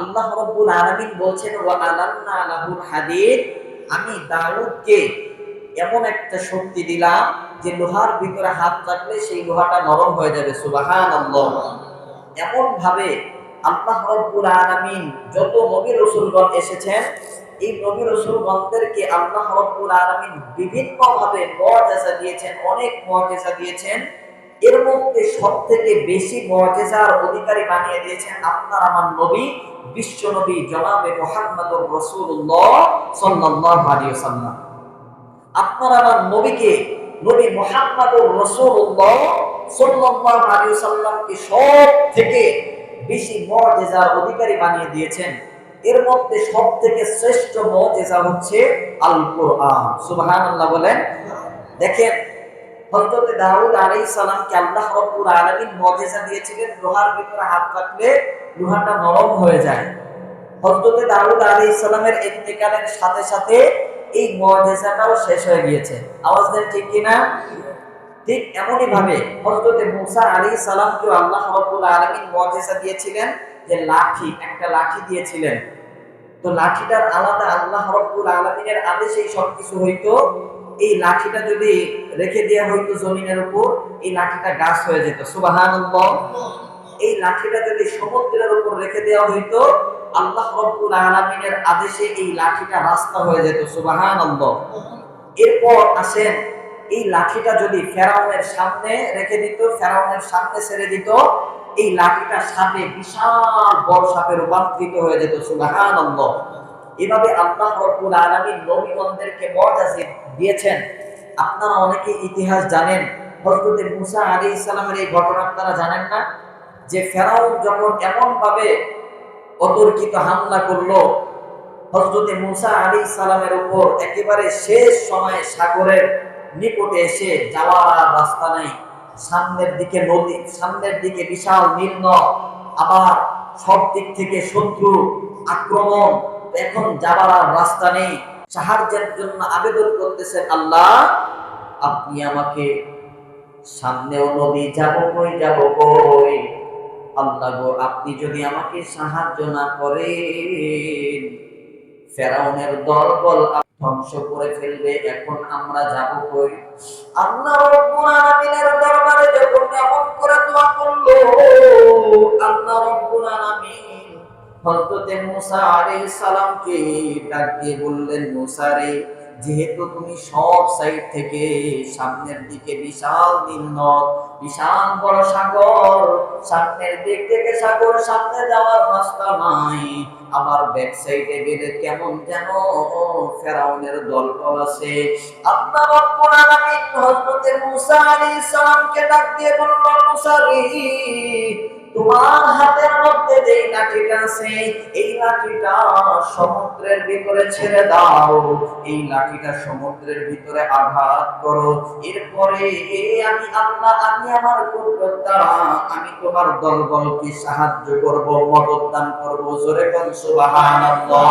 আল্লাহ রব্বুল আলামিন বলছেন, ওয়া লাহুল হাদিদ। আমি দাউদকে এমন একটা শক্তি দিলাম যে লোহার ভিতরে হাত রাখলে সেই লোহাটা নরম হয়ে যাবে। সুবহানাল্লাহ। এমন ভাবে আল্লাহ রব্বুল আলামিন যত নবী রাসূলগণ এসেছেন, এই নবী রাসূলগণদেরকে আল্লাহ রব্বুল আলামিন বিভিন্ন ভাবে মুআজিজা দিয়েছেন, অনেক মুআজিজা দিয়েছেন। এর মধ্যে সব থেকে বেশি মুআজিজার অধিকারী বানিয়ে দিয়েছেন আপনার আমার নবী, বিশ্ব নবী জনাবে মুহাম্মদুর রাসূলুল্লাহ সাল্লাল্লাহু আলাইহি ওয়াসাল্লাম। আপনার আমার নবীকে, নবী মুহাম্মদুর রাসূলুল্লাহ সাল্লাল্লাহু আলাইহি ওয়াসাল্লামকে সব থেকে বেশি মুআজিজার অধিকারী বানিয়ে দিয়েছেন। এর মধ্যে সব থেকে শ্রেষ্ঠ মুআজিজা হচ্ছে আল কোরআন সুবহানাল্লাহ বলেন। দেখেন হযরত দাউদ আলাইহিস সালামকে আল্লাহ রাব্বুল আলামিন মুআজিজা দিয়েছিলেন? লোহার ভিতরে হাত রাখলে লোহাটা নরম হয়ে যায়। হযরত দাউদ আলাইহিস সালামের ইন্তেকালের সাথে সাথে এই মুআজিজাটাও শেষ হয়ে গিয়েছে। আওয়াজ দেন ঠিক কিনা ঠিক এমনই ভাবে হযরত মুসা আলাইহিস সালামকে আল্লাহ রাব্বুল আলামিন মুআজিজা দিয়েছিলেন যে লাঠি, একটা লাঠি দিয়েছিলেন। তো লাঠিটার আলাদা আল্লাহ রাব্বুল আলামিনের আদেশেই সবকিছু হইতো। এই লাঠিটা যদি রেখে দেওয়া হইতো জমিনের উপর, এই লাঠিটা গাছ হয়ে যেত। সুবহানাল্লাহ। এই লাঠিটা যদি সমুদ্রের উপর রেখে দেওয়া হইতো, আল্লাহ রব্বুল আলামিনের আদেশে এই লাঠিটা রাস্তা হয়ে যেত। সুবহানাল্লাহ। এরপর আসেন, এই লাঠিটা যদি ফেরাউনের সামনে রেখে দিত, ফেরাউনের সামনে ছেড়ে দিত, এই লাঠিটা সাপে বিশাল বড় সাপে রূপান্তরিত হয়ে যেত। সুবহানাল্লাহ। এভাবে আল্লাহ রব্বুল আলামিন নবীগণদেরকে মর্যাদা দিয়েছেন। আপনারা অনেকে ইতিহাস জানেন। হযরত মুসা আলাইহিস সালামের এই ঘটনা আপনারা জানেন না? যে ফেরাউন যখন এমনভাবে অতর্কিত হামলা করল হজরতে মুসা আলী সালামের উপর একেবারে শেষ সময়ে সাগরের নিকটে এসে যাওয়ার আর রাস্তা নেই। সামনের দিকে নদী, সামনের দিকে বিশাল নীল আবার সব দিক থেকে শত্রু, আক্রমণ, এখন যাবার আর রাস্তা নেই। সাহায্যের জন্য আবেদন করতেছেন, আল্লাহ, আপনি আমাকে সামনেও নদী যাব কই যাব কই? আল্লাহ গো, আপনি যদি আমাকে সাহায্য না করেন, ফেরাউনের দলবল ধ্বংস করে ফেলবে, এখন আমরা যাব কই? আল্লাহ রব্বুল আলামিনের দরবারে যখন এমন করে দোয়া করল, আল্লাহ রব্বুল আলামিন হযরতে মুসা আলাইহিস সালামকে ডাক বললেন, মুসা রে, যেহেতু তুমি সব সাইড থেকে সামনের দিকে বিশাল নীল নদ বিশাল বড় সাগর, সামনের দিক থেকে সাগর, সামনে যাওয়ার রাস্তা নাই আবার ব্যাক সাইডে গেলে কেমন যেন ফেরাউনের দলবল আছে। আল্লাহ রাব্বুল আলামিন হযরত মুসা আলাইহিস সালামকে ডাক দিয়ে বলল মুসা রে তোমার হাতের মধ্যে যে লাঠিটা আছে, এই লাঠিটা সমুদ্রের ভিতরে ছেড়ে দাও। এই লাঠিটা সমুদ্রের ভিতরে আঘাত করো। এরপরে আমি আল্লাহ, আমি আমার কুদরত দ্বারা আমি তোমার দলবলকে সাহায্য করব, মদত দান করব। জোরে কোন সুবহানাল্লাহ।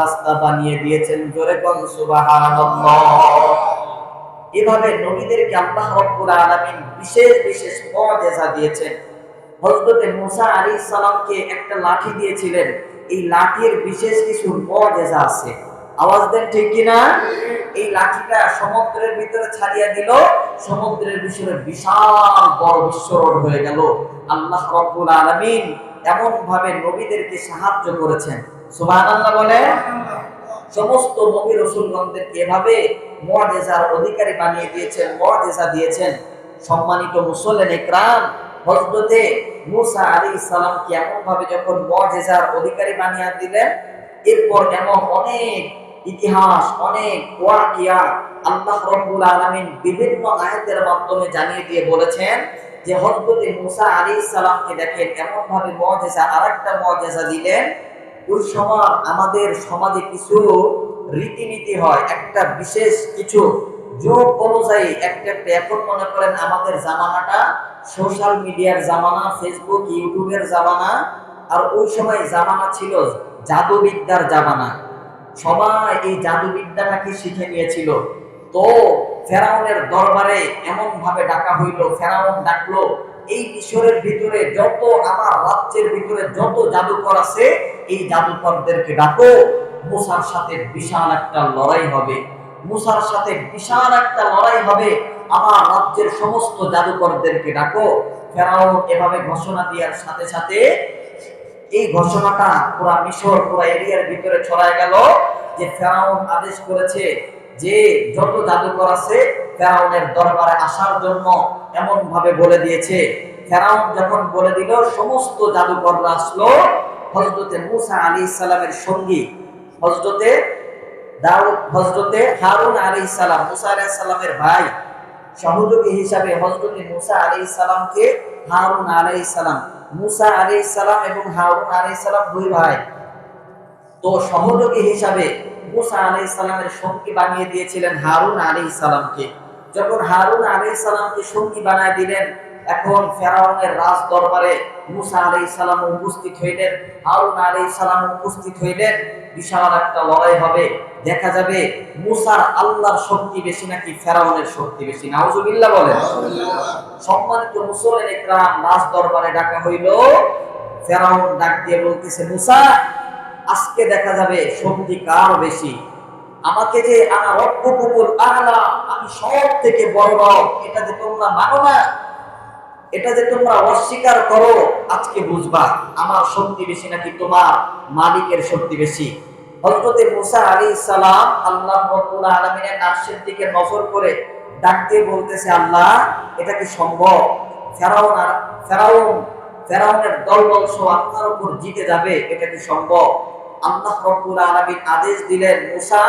রাস্তা বানিয়ে দিয়েছেন জোরে এভাবে নবীদেরকে আল্লাহ রাব্বুল আলামিন বিশেষ বিশেষ মুআজিজা দিয়েছেন। হযরতে মুসা আলাইহিস সালামকে একটা লাঠি দিয়েছিলেন। এই লাঠির বিশেষ কিছু আছে। আওয়াজ দেন ঠিক কিনা? এই লাঠিটা সমুদ্রের ভিতরে ছাড়িয়ে দিল। সমুদ্রের ভিতরে বিশাল বড় বিশ্বরোড হয়ে গেল। আল্লাহ রাব্বুল আলামিন এমন ভাবে নবীদেরকে সাহায্য করেছেন। সুবহানাল্লাহ বলে? সমস্ত নবী রসুলগণদেরকে এভাবে মুআজিজার অধিকারী বানিয়ে দিয়েছেন, মুআজিজা দিয়েছেন। সম্মানিত মুসল্লিন ইকরাম হযরতে মুসা আলাইহিস সালামকে এমন ভাবে যখন মুআজিজার অধিকারী বানিয়ে দিলেন, এরপর এমন অনেক ইতিহাস, অনেক ওয়াকিয়া আল্লাহ রাব্বুল আলামিন বিভিন্ন আয়াতের মাধ্যমে জানিয়ে দিয়ে বলেছেন যে হজরত মুসা আলী সালামকে দেখেন এমন ভাবে মজেজা আর একটা মজেজা দিলেন ওই আমাদের সমাজে কিছু রীতিনীতি হয়, একটা বিশেষ কিছু যুগ অনুযায়ী, একটা একটা এখন মনে করেন আমাদের জামানাটা সোশ্যাল মিডিয়ার জামানা ফেসবুক ইউটিউবের জামানা, আর ওই সময় জামানা ছিল জাদুবিদ্যার জামানা। সবাই এই জাদুবিদ্যাটাকে শিখে নিয়েছিল। তো ফেরাউনের দরবারে এমন ভাবে ডাকা হইল, ফেরাউন ডাকলো এই মিশরের ভিতরে যত আমার রাজ্যের ভিতরে যত জাদুকর আছে, এই জাদুকরদেরকে ডাকো। মুসার সাথে বিশাল একটা লড়াই হবে। মুসার সাথে বিশাল একটা লড়াই হবে। আমার রাজ্যের সমস্ত জাদুকরদেরকে ডাকো। ফেরাউন এভাবে ঘোষণা দেওয়ার সাথে সাথে এই ঘোষণাটা পুরা মিশর, পুরা এরিয়ার ভিতরে ছড়ায় গেল যে ফেরাউন আদেশ করেছে যে যত জাদুকর আছে, ফেরাউনের দরবারে আসার জন্য এমন ভাবে বলে দিয়েছে। ফেরাউন যখন বলে দিল, সমস্ত জাদুকররা আসলো হজরতে মুসা আলী ইসলামের সঙ্গী। হজরতে দাউদ হজরতে হারুন আলী ইসলাম মুসা আলী সালামের ভাই। সহযোগী হিসাবে হজরতে মুসা আলী ইসলামকে হারুন আলী ইসলাম মুসা আলী ইসলাম এবং হারুন আলী ইসলাম দুই ভাই। তো সহযোগী হিসাবে মুসা আলী ইসলামের সঙ্গী বানিয়ে দিয়েছিলেন হারুন আলী ইসলামকে যখন হারুন আলী ইসলামকে সঙ্গী বানায় দিলেন এখন ফেরাউনের রাজ দরবারে মুসা আলী ইসলাম উপস্থিত হইলেন হারুন আলী ইসলাম উপস্থিত হইলেন। বিশাল একটা লড়াই হবে। দেখা যাবে মুসার আল্লাহর শক্তি বেশি নাকি ফেরাউনের শক্তি বেশি। নাউজুবিল্লাহ বলেন। সম্মানিত মুসলিম ইকরাম রাজ দরবারে ডাকা হইল। ফেরাউন ডাক দিয়ে বলতেছে মুসা আজকে দেখা যাবে শক্তি কার বেশি। আমাকে যে আমার রব্বকুল আলা, আমি সব থেকে বড়, এটা যে তোমরা মানো না, এটা যে তোমরা অস্বীকার করো, আজকে বুঝবা, আমার শক্তি বেশি নাকি তোমার মালিকের শক্তি বেশি? হযরতে মুসা আলাইহিস সালাম আল্লাহ রাব্বুল আলামিনের আরশের দিকে নজর করে ডাক দিয়ে বলতেছে, আল্লাহ, এটা কি সম্ভব? ফেরাউন আর ফেরাউন ফেরাউনের আপনার উপর জিতে যাবে, এটা কি সম্ভব? আল্লাহ রব্বুল আলামিন আদেশ দিলেন, মুসা,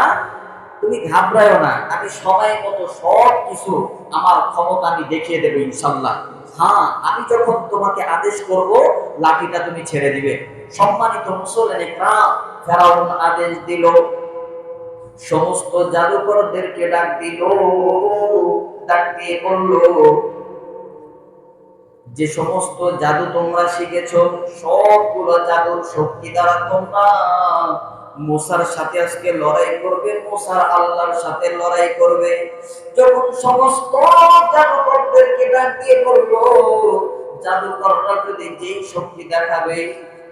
তুমি না। আমি সময় মতো সব কিছু আমার ক্ষমতা আমি দেখিয়ে দেবো ইনশাল্লাহ হ্যাঁ আমি যখন তোমাকে আদেশ করব, লাঠিটা তুমি ছেড়ে দিবে। সম্মানিত ইকরাম ফেরাউন আদেশ দিল, সমস্ত জাদুকরদেরকে ডাক দিল, ডাক দিয়ে বলল যে সমস্ত জাদু তোমরা শিখেছ, সবগুলো জাদুর শক্তি দ্বারা তোমরা মোসার সাথে আজকে লড়াই করবে, মোসার আল্লাহর সাথে লড়াই করবে। যখন সমস্ত জাদুকরদেরকে ডাক দিয়ে করব জাদুকররা যদি যেই শক্তি দেখাবে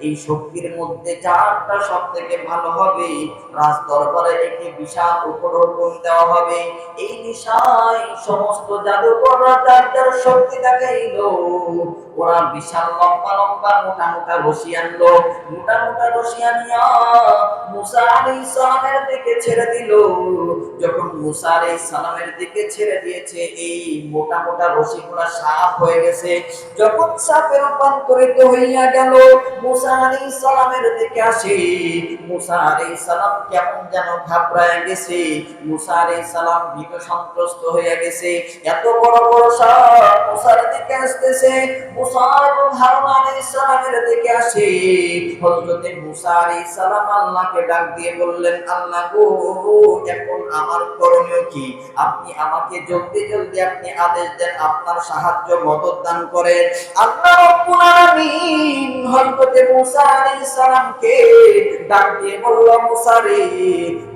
এই শক্তির মধ্যে চারটা সব থেকে ভালো হবে। রাজ দরবারে একে বিশাল উপঢৌকন দেওয়া হবে। এই বিষয় সমস্ত জাদুকররা যার শক্তি দেখাইল। ওরা বিশাল লম্বা লম্বা মোটা মোটা রশি আনলো। মোটা মোটা রশি আনিয়া মুসা আলাইহিস সালামের দিকে ছেড়ে দিল। যখন মুসা আলাইহিস সালামের দিকে ছেড়ে দিয়েছে, এই মোটা মোটা রশিগুলা সাপ হয়ে গেছে। যখন সাপে রূপান্তরিত হইয়া গেল, মুসা আল্লাহকে ডাক দিয়ে বললেন, আল্লাহ গো, এখন আমার করণীয় কি? আপনি আমাকে জলদি জলদি আপনি আদেশ দেন, আপনার সাহায্য মদত দান করেন। আল্লাহ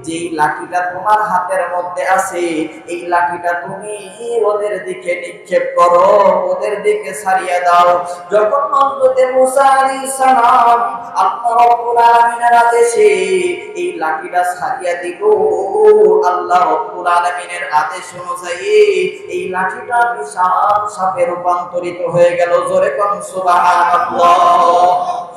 যেই লাঠিটা তোমার হাতের মধ্যে আছে, এই লাঠিটা তুমি ওদের দিকে নিক্ষেপ করো, ওদের দিকে দাও। যখন সালাম আদেশে অনুযায়ী এই লাঠিটা রূপান্তরিত হয়ে গেল। জোরে কোন, সুবহানাল্লাহ।